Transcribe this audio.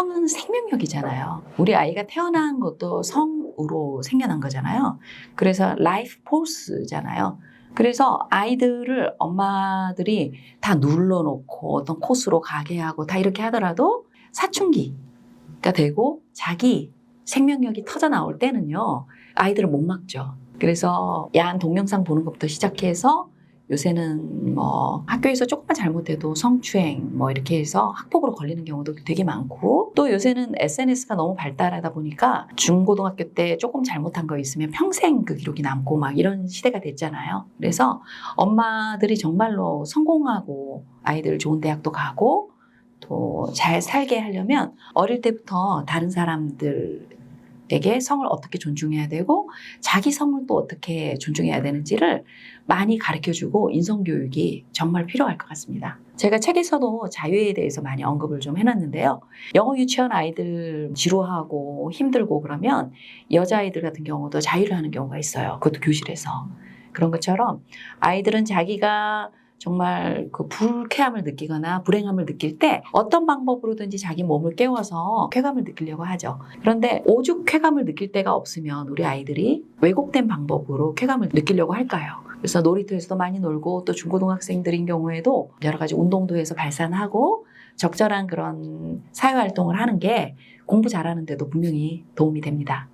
성은 생명력이잖아요. 우리 아이가 태어난 것도 성으로 생겨난 거잖아요. 그래서 라이프 포스잖아요. 그래서 아이들을 엄마들이 다 눌러놓고 어떤 코스로 가게 하고 다 이렇게 하더라도 사춘기가 되고 자기 생명력이 터져 나올 때는요, 아이들을 못 막죠. 그래서 야한 동영상 보는 것부터 시작해서 요새는 뭐 학교에서 조금만 잘못해도 성추행 뭐 이렇게 해서 학폭으로 걸리는 경우도 되게 많고 또 요새는 SNS가 너무 발달하다 보니까 중고등학교 때 조금 잘못한 거 있으면 평생 그 기록이 남고 막 이런 시대가 됐잖아요. 그래서 엄마들이 정말로 성공하고 아이들 좋은 대학도 가고 또 잘 살게 하려면 어릴 때부터 다른 사람들 에게 성을 어떻게 존중해야 되고 자기 성을 또 어떻게 존중해야 되는지를 많이 가르쳐 주고 인성 교육이 정말 필요할 것 같습니다. 제가 책에서도 자유에 대해서 많이 언급을 좀 해놨는데요. 영어 유치원 아이들 지루하고 힘들고 그러면 여자아이들 같은 경우도 자유를 하는 경우가 있어요. 그것도 교실에서. 그런 것처럼 아이들은 자기가 정말 그 불쾌함을 느끼거나 불행함을 느낄 때 어떤 방법으로든지 자기 몸을 깨워서 쾌감을 느끼려고 하죠. 그런데 오죽 쾌감을 느낄 때가 없으면 우리 아이들이 왜곡된 방법으로 쾌감을 느끼려고 할까요? 그래서 놀이터에서도 많이 놀고 또 중고등학생들인 경우에도 여러 가지 운동도 해서 발산하고 적절한 그런 사회활동을 하는 게 공부 잘하는 데도 분명히 도움이 됩니다.